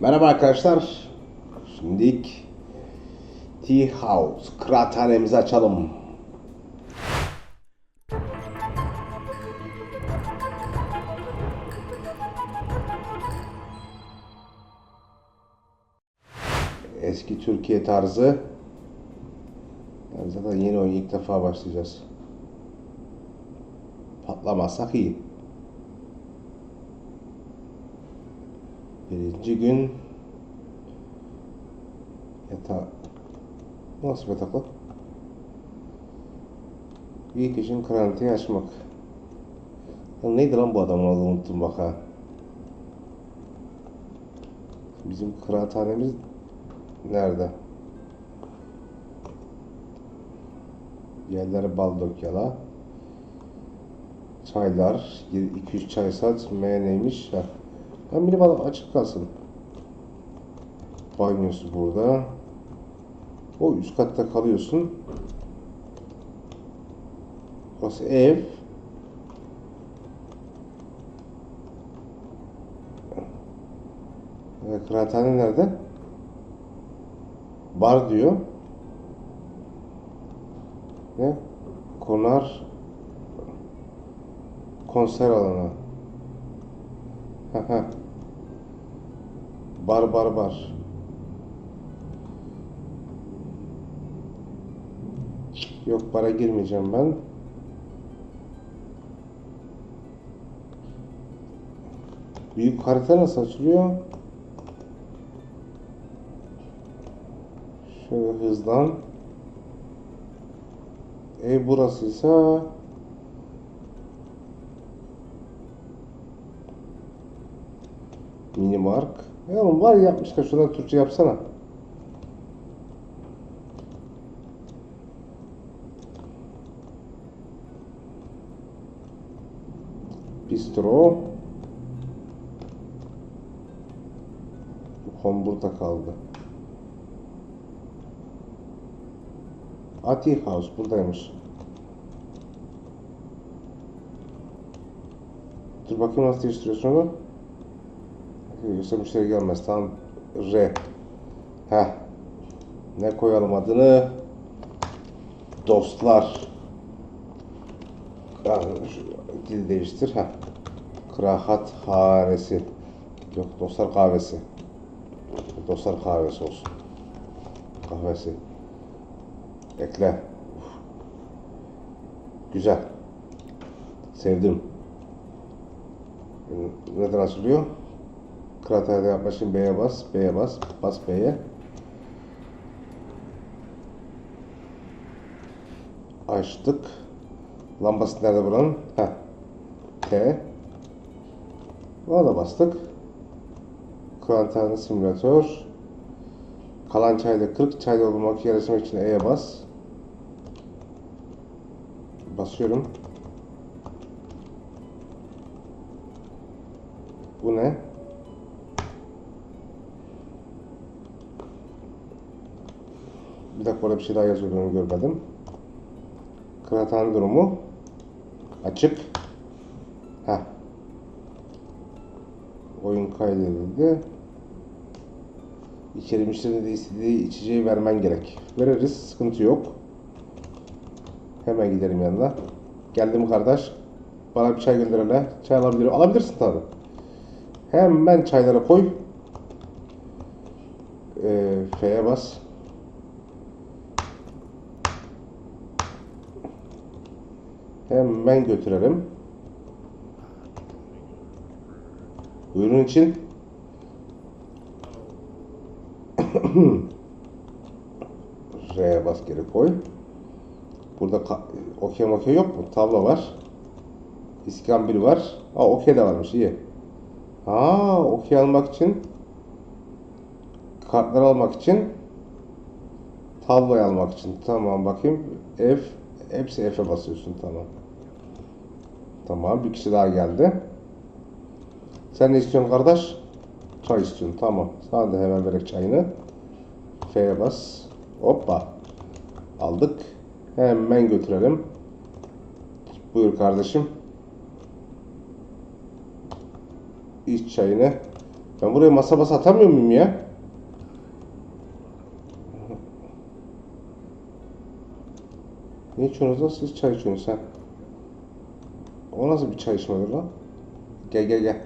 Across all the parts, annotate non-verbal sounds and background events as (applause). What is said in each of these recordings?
Merhaba arkadaşlar. Şimdi Tea House kıraathanemizi açalım. Eski Türkiye tarzı. Yani zaten yeni oyun ilk defa başlayacağız. Patlamazsak iyi. Birinci gün yatağı nasıl lan? Bir kişinin karantinayı açmak. Lan neydi lan bu adamın adını unuttum bak ha. Bizim kıraathanemiz nerede? Yerleri bal dökyala. Çaylar. 200 çay sat. M neymiş? Ha. Ben benim adam açık kalsın. Banyosu burada. O üst katta kalıyorsun. Burası ev. Evet, kıraathane nerede? Bar diyor. Ne? Konar konser alanı. Bar bar bar. Yok bara girmeyeceğim ben. Büyük harita nasıl açılıyor? Şöyle hızlan. Ev burasıysa Minimark. Ya oğlum var yapmışlar şuradan Türkçe yapsana. Bistro. Home burada kaldı. Ati House buradaymış. Dur bakayım nasıl değiştiriyorsun onu. Yoksa müşteri gelmez. Tamam. R. Heh. Ne koyalım adını? Dostlar. Dil değiştir. Heh. Kırahat hanesi. Yok dostlar kahvesi. Dostlar kahvesi olsun. Kahvesi. Ekle. Güzel. Sevdim. Neden açılıyor? Kıraathanede yapmak için B'ye bas, B'ye bas, bas B'ye. Açtık. Lambası nerede buranın? Heh. T. Ona da bastık. Kıraathane simülatör. Kalan çayda 40 çayda olmak yarışmak için E'ye bas. Basıyorum. Bu ne? Dakika orada bir şey daha onu görmedim. Kıraathane durumu açık. Ha. Oyun kaydedildi. İçeri müşterinin de istediği içeceği vermen gerek. Veririz, sıkıntı yok. Hemen gidelim yanına. Geldim kardeş. Bana bir çay gönder hele. Çay alabilirim. Alabilirsin tabi. Hemen çaylara koy. Ee, F'ye bas. Hemen götürelim. Ürün için (coughs) R'ye bas geri koy. Burada okey okey yok mu? Tablo var. İskambil var. Aa okey de varmış iyi. Ha okey almak için kartları almak için tabloyu almak için tamam bakayım F hepsi F'e basıyorsun tamam. Tamam bir kişi daha geldi. Sen ne istiyorsun kardeş? Çay istiyorsun tamam. Sana da hemen verek çayını. F'ye bas. Hoppa. Aldık. Hemen götürelim. Buyur kardeşim. İç çayını. Ben buraya masa basa atamıyor muyum ya? Ne içiyorsunuz? Siz çay içiyorsunuz sen. O nasıl bir çay içmedir lan? Gel gel gel.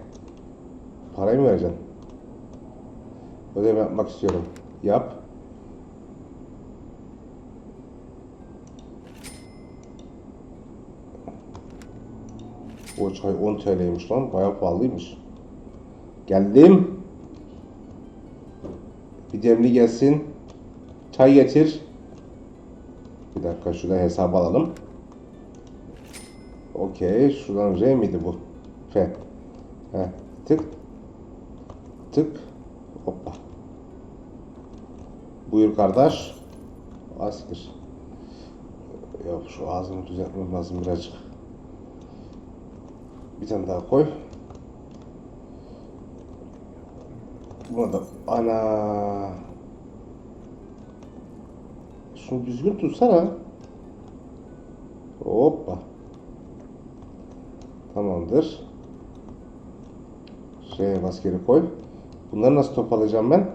Parayı mı vereceksin? Ödeme yapmak istiyorum. Yap. O çay 10 TL'ymiş lan. Bayağı pahalıymış. Geldim. Bir demli gelsin. Çay getir. Bir dakika şuradan hesap alalım. Okey. Şuradan R miydi bu? F. Heh. Tık. Tık. Hoppa. Buyur kardeş. Asiktir. Yok şu ağzımı düzeltmem lazım birazcık. Bir tane daha koy. Buna da ana. Şunu düzgün tutsana. Hoppa. Tamamdır. Şuraya maskeni koy. Bunları nasıl toparlayacağım ben?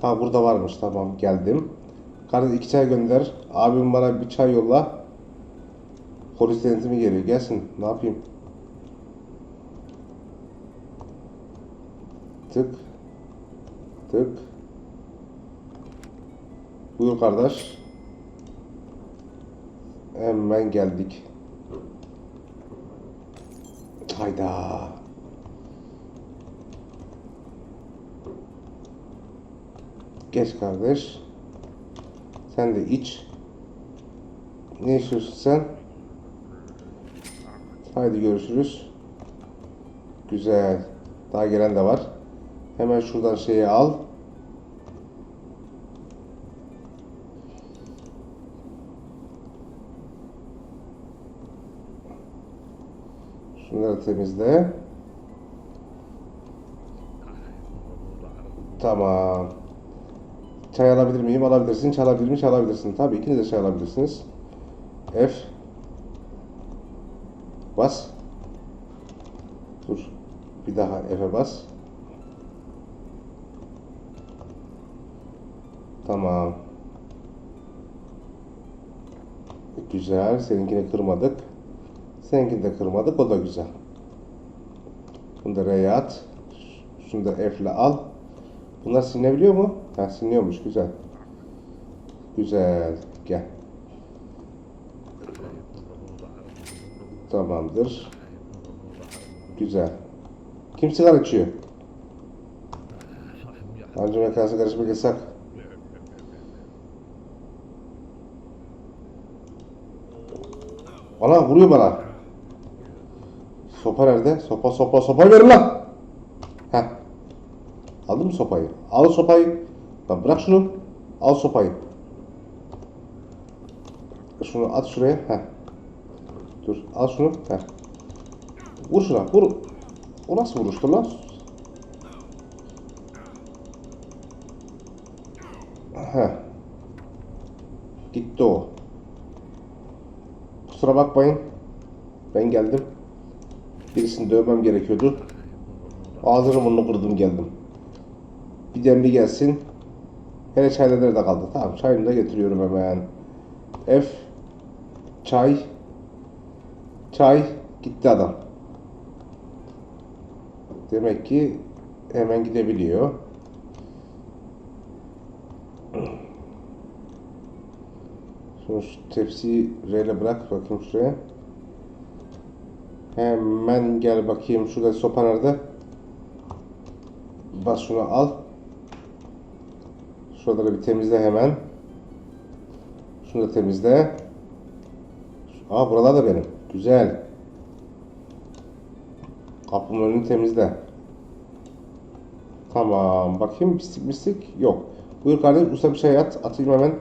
Ha burada varmış tamam geldim. Kardeş iki çay gönder. Abim bana bir çay yolla. Polis denetimi geliyor. Gelsin. Ne yapayım? Tık. Tık. Buyur kardeş. Hemen geldik. Hayda. Geç kardeş. Sen de iç. Ne istiyorsun sen? Haydi görüşürüz. Güzel. Daha gelen de var. Hemen şuradan şeyi al. Şunları temizle. Tamam. Çay alabilir miyim? Alabilirsin. Çalabilir miyim? Çalabilirsin. Tabii ikiniz de çay alabilirsiniz. F. Bas. Dur. Bir daha F'e bas. Tamam. Güzel. Seninkini kırmadık. Seninkini de kırmadık. O da güzel. Bunu da R'ye at. Şunu da F ile al. Bunlar silinebiliyor mu? Ha siliniyormuş. Güzel. Güzel. Gel. Tamamdır. Güzel. Kim sigara içiyor? Hancı mekansı karışmak yasak. Bana vuruyor bana. Sopa nerede? Sopa sopa sopa verin lan. Heh. Aldın mı sopayı? Al sopayı. Lan bırak şunu. Al sopayı. Şunu at şuraya. Heh. Dur al şunu. Heh. Vur şuna vur. O nasıl vuruştu lan? Heh. Gitti o. Kusura bakmayın. Ben geldim. Birisini dövmem gerekiyordu. Ağzını burnunu kırdım geldim. Bir demli gelsin. Hele çaylar nerede kaldı? Tamam çayını da getiriyorum hemen. F. Çay. Çay. Gitti adam. Demek ki hemen gidebiliyor. Şunu şu tepsiyi rele bırak bakayım şuraya. Hemen gel bakayım şurada sopa nerede? Bas şunu al. Şuraları bir temizle hemen. Şunu da temizle. Aa buralar da benim. Güzel. Kapının önünü temizle. Tamam. Bakayım pislik pislik. Yok. Buyur kardeşim usta bir şey at. Atayım hemen.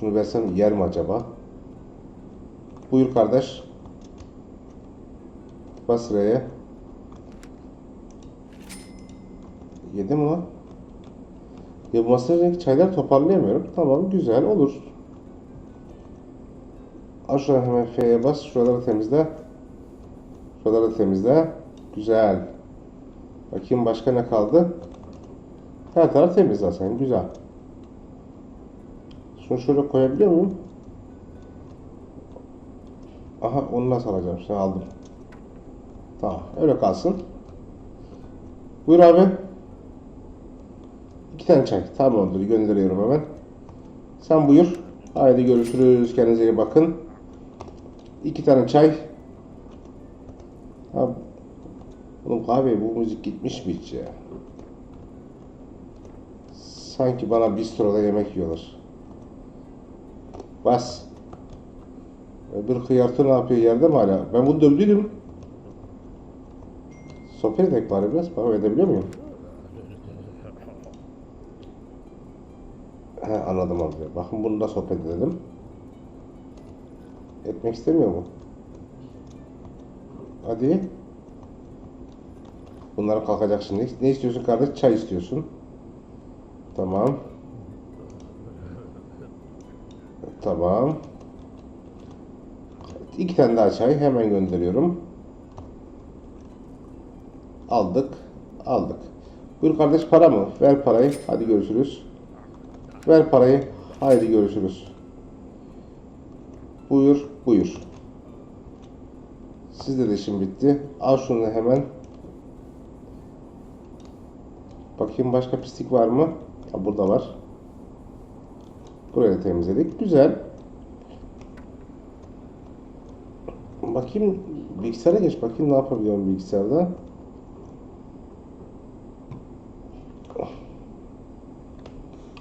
Şunu versem yer mi acaba? Buyur kardeş. Bas mi lan? Ya bu masadaki çaylar toparlayamıyorum. Tamam güzel olur. Şuna hemen F'ye bas. Şuraları temizle. Şuraları temizle. Güzel. Bakayım başka ne kaldı? Her taraf temiz zaten. Güzel. Şunu şöyle koyabiliyor muyum? Aha onu nasıl alacağım? Şimdi aldım. Tamam. Öyle kalsın. Buyur abi. İki tane çay. Tamamdır. Gönderiyorum hemen. Sen buyur. Haydi görüşürüz. Kendinize iyi bakın. İki tane çay. Ha, oğlum kahve bu müzik gitmiş mi hiç ya? Sanki bana bistroda yemek yiyorlar. Bas. Öbür hıyartı ne yapıyor yerde mi hala? Ben bunu dövdüydüm. Sohbet edek bari biraz. Bak edebiliyor muyum? He anladım abi. Bakın bunu da sohbet edelim. Etmek istemiyor mu? Hadi. Bunlar kalkacak şimdi. Ne istiyorsun kardeş? Çay istiyorsun. Tamam. Tamam. İki tane daha çay hemen gönderiyorum. Aldık. Aldık. Buyur kardeş para mı? Ver parayı. Hadi görüşürüz. Ver parayı. Haydi görüşürüz. Buyur, buyur. Sizde de işim bitti. Al şunu hemen. Bakayım başka pislik var mı? Ha, burada var. Burayı temizledik. Güzel. Bakayım bilgisayara geç bakayım ne yapabiliyorum bilgisayarda.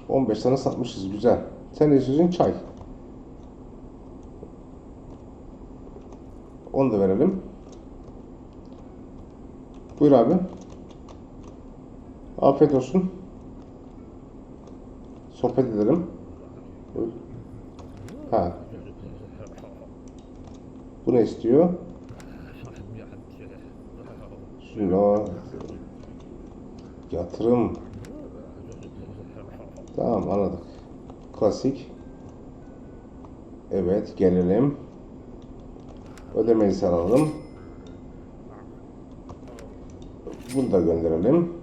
On beş tane satmışız güzel. Sen istiyorsun? Çay. Onu da verelim. Buyur abi. Afiyet olsun. Sohbet edelim. Ha. Bu ne istiyor? Şunu yatırım. Tamam anladık. Klasik. Evet gelelim. Ödemeyi alalım. Bunu da gönderelim.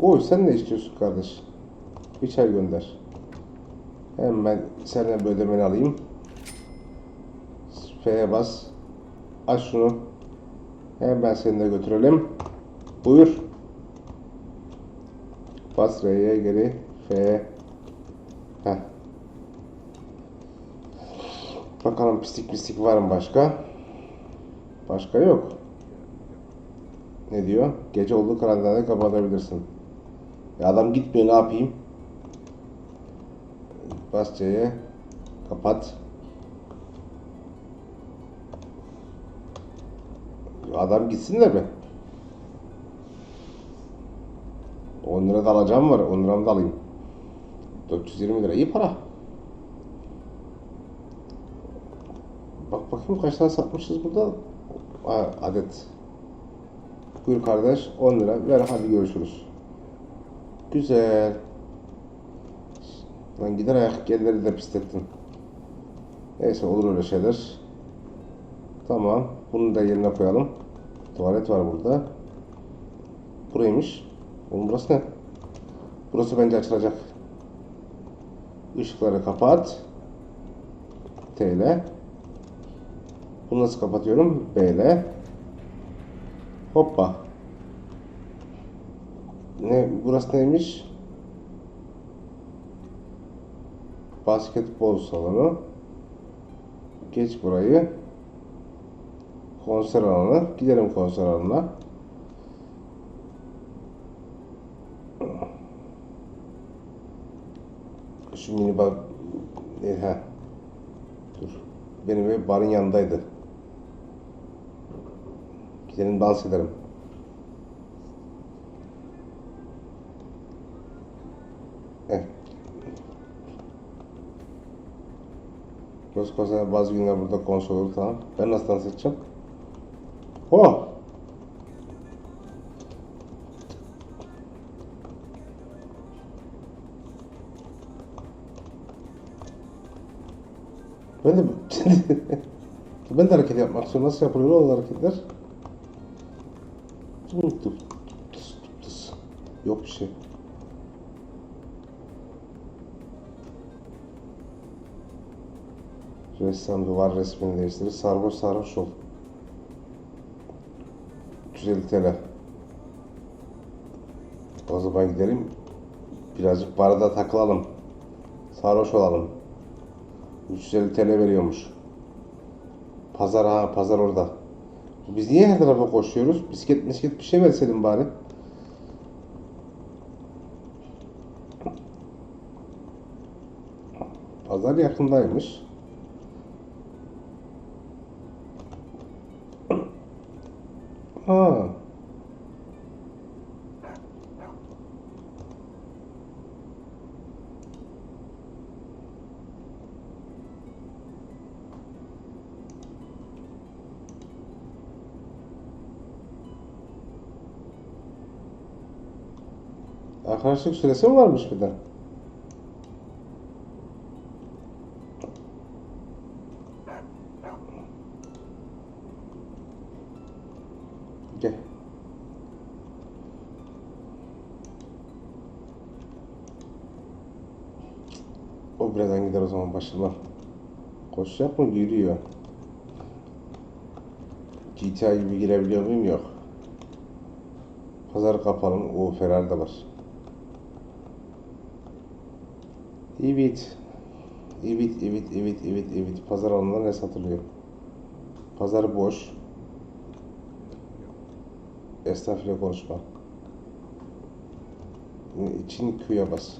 Oy sen ne istiyorsun kardeş? Çay gönder. Hemen senden bir ödemeni alayım. F'ye bas. Aç şunu. Hemen seni de götürelim. Buyur. Bas R'ye geri. F. Heh. Bakalım pislik pislik var mı başka? Başka yok. Ne diyor? Gece oldu karantinada kapatabilirsin. Ya adam gitmiyor ne yapayım? Bas C'ye. Kapat. Adam gitsin de mi? 10 lira da alacağım var. 10 liramı da alayım. 420 lira. iyi para. Bak bakayım kaç tane satmışız burada. Adet. Buyur kardeş 10 lira. Ver hadi görüşürüz. Güzel. Lan gider ayak gelleri de pislettim. Neyse olur öyle şeyler. Tamam. Bunu da yerine koyalım. Tuvalet var burada. Buraymış. Oğlum burası ne? Burası bence açılacak. Işıkları kapat. T ile. Bunu nasıl kapatıyorum? B ile. Hoppa. Ne, burası neymiş? Basketbol salonu. Geç burayı. Konser alanı. Gidelim konser alanına. Şu mini bar... E, he. Dur. Benim ev barın yanındaydı. Gidelim dans edelim. Eh. Koskoca bazı günler burada konsol olur tamam. Ben nasıl dans edeceğim? Oh! Ben de (laughs) ben de hareket yapmak istiyorum. Nasıl yapılıyor o hareketler? Tıp tıs tıs. Yok bir şey. Ressam duvar resmini değiştirir. Sarhoş sarhoş ol. 350 TL. Zaman gidelim. Birazcık barda takılalım. Sarhoş olalım. 350 TL veriyormuş. Pazar ha pazar orada. Biz niye her tarafa koşuyoruz? Bisiklet bisiklet bir şey verseydin bari. Pazar yakındaymış. Ha. Arkadaşlık süresi mi varmış bir de? Gel. O birazdan başıma. Koşacak mı? Yürüyor. GTA gibi girebiliyor muyum? Yok. Pazar kapalı mı? O Ferrari de var. Evet. Evet, evet, evet, evet, evet. Pazar alanında ne satılıyor? Pazar boş. Esnaf ile konuşma. İçin Q'ya bas.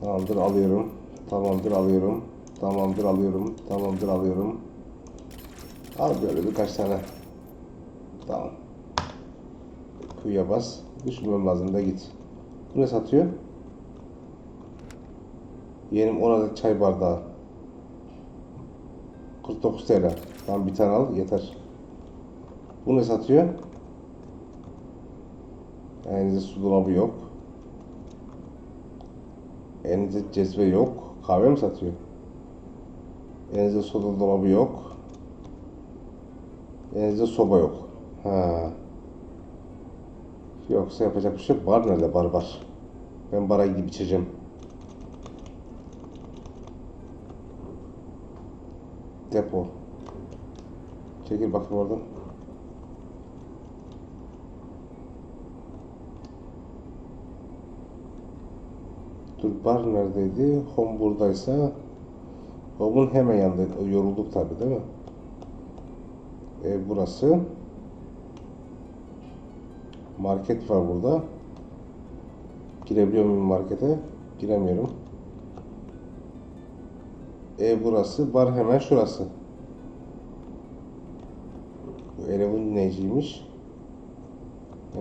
Tamamdır alıyorum. Tamamdır alıyorum. Tamamdır alıyorum. Tamamdır alıyorum. Al böyle birkaç tane. Tamam. Q'ya bas. Düşünmem lazım da git. Bu ne satıyor? Yenim 10 adet çay bardağı. 49 TL. Tamam bir tane al yeter. Bu ne satıyor? Elinizde su dolabı yok. Elinizde cezve yok. Kahve mi satıyor? Elinizde soda dolabı yok. Elinizde soba yok. Ha. Yoksa yapacak bir şey yok. Bar nerede? Bar var. Ben bara gidip içeceğim. Depo. Çekil bakayım oradan. Dur bar neredeydi? Home buradaysa Home'un hemen yanındaydı. O Yorulduk tabi değil mi? Ev burası. Market var burada. Girebiliyor muyum markete? Giremiyorum. Ev burası. Bar hemen şurası. Bu evin neciymiş?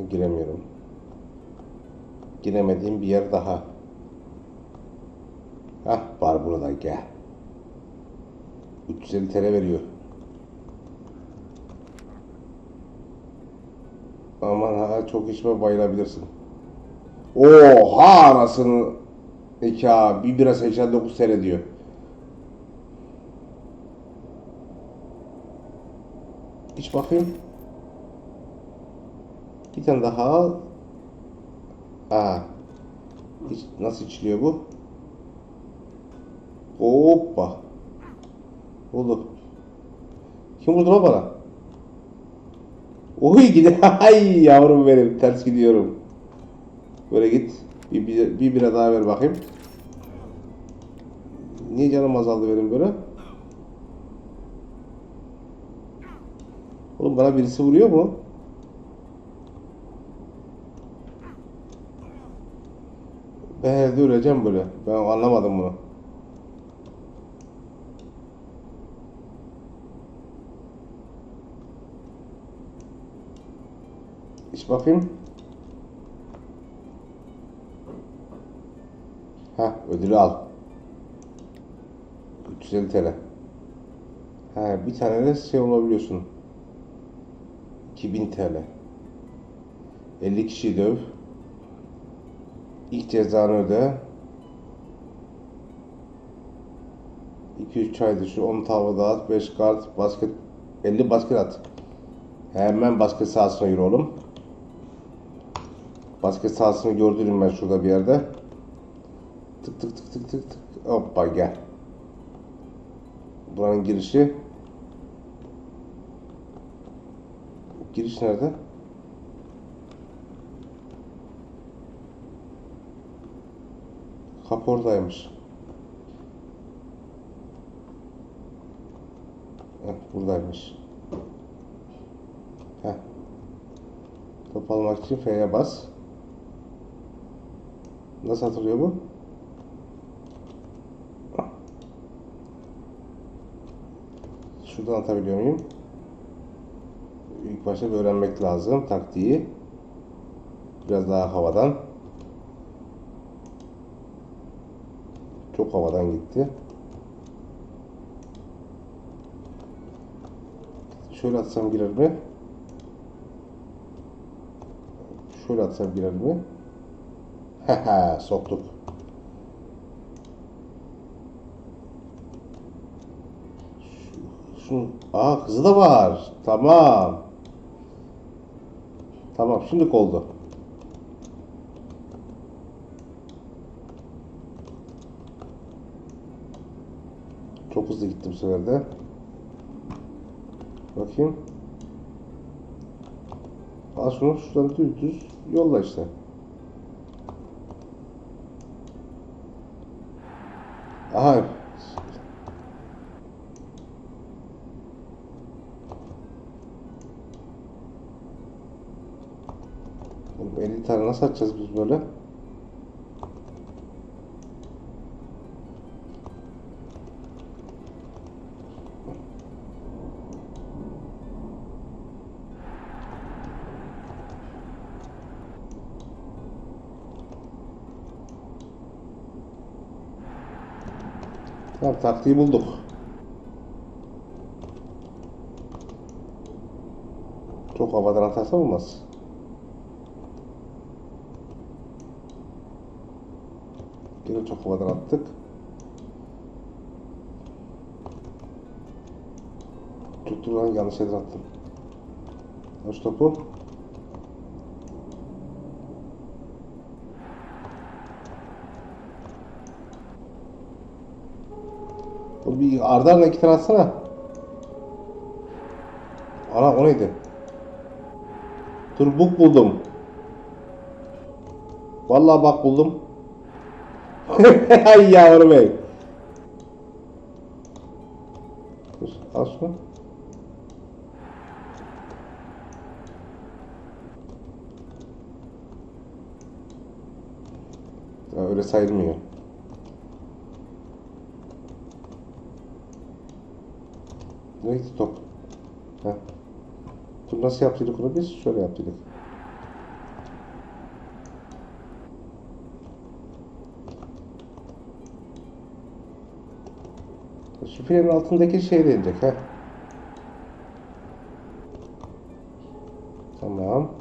Giremiyorum. Giremediğim bir yer daha. Hah bar burada gel. 350 TL veriyor. Aman ha çok içme bayılabilirsin. Oha anasını nikah bir bira 89 TL diyor. İç bakayım. Bir tane daha al. Aa. Nasıl içiliyor bu? Hoppa. Oldu. Kim vurdu lan bana? Oy gide. (laughs) Ay yavrum benim. Ters gidiyorum. Böyle git. Bir, bir, bir bira daha ver bakayım. Niye canım azaldı benim böyle? Oğlum bana birisi vuruyor mu? Ben herhalde öleceğim böyle. Ben anlamadım bunu. İç bakayım. Ha ödülü al. 350 TL. Ha bir tane de şey olabiliyorsun. 2000 TL. 50 kişi döv. İlk cezanı öde. 2-3 çay dışı, 10 tava dağıt, 5 kart, basket, 50 basket at. Hemen basket sahasına yürü oğlum. Basket sahasını gördüm ben şurada bir yerde. Tık tık tık tık tık tık. Hoppa gel. Buranın girişi. Giriş nerede? Kapı oradaymış. Heh, buradaymış. Heh. Top almak için F'ye bas. Nasıl atılıyor bu? Şuradan atabiliyor muyum? İlk başta bir öğrenmek lazım taktiği. Biraz daha havadan. Çok havadan gitti. Şöyle atsam girer mi? Şöyle atsam girer mi? (laughs) Soktuk. Şu, aa kızı da var. Tamam. Tamam şimdi oldu. Çok hızlı gitti bu sefer de. Bakayım. Al şunu şuradan düz düz yolla işte. Aha. Oğlum 50 tane nasıl atacağız biz böyle? Tamam taktiği bulduk. Çok havadan atarsa olmaz. Yine çok havadan attık. Tuttuğumdan yanlış yerden attım. Aç topu. Bir ardı ardına iki tane atsana. Ana o neydi? Dur buk buldum. Vallahi bak buldum. (laughs) Ay yavrum ey. Dur al şunu. Öyle sayılmıyor. Nereye gitti top? Heh. Dur nasıl yaptıydık onu biz? Şöyle yaptıydık. Şifrenin altındaki şey de inecek ha. Tamam.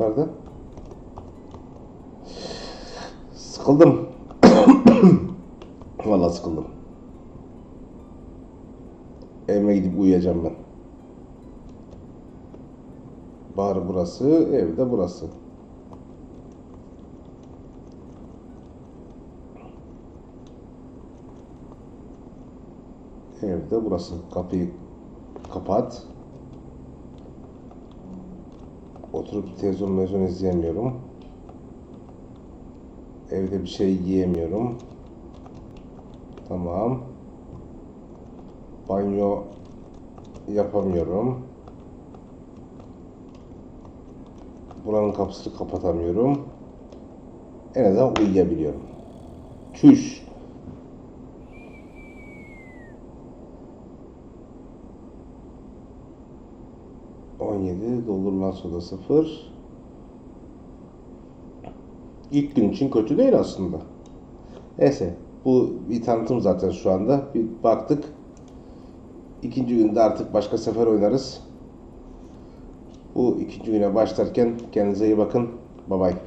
Nerede? Sıkıldım. (coughs) Vallahi sıkıldım. Evime gidip uyuyacağım ben. Bar burası, evde burası. Evde burası. Kapıyı kapat. Oturup televizyon televizyon izleyemiyorum. Evde bir şey yiyemiyorum. Tamam. Banyo yapamıyorum. Buranın kapısını kapatamıyorum. En azından uyuyabiliyorum. Çüş. On yedi doldurulan soda sıfır. İlk gün için kötü değil aslında. Neyse bu bir tanıtım zaten şu anda. Bir baktık. İkinci günde artık başka sefer oynarız. Bu ikinci güne başlarken kendinize iyi bakın. Bye bye.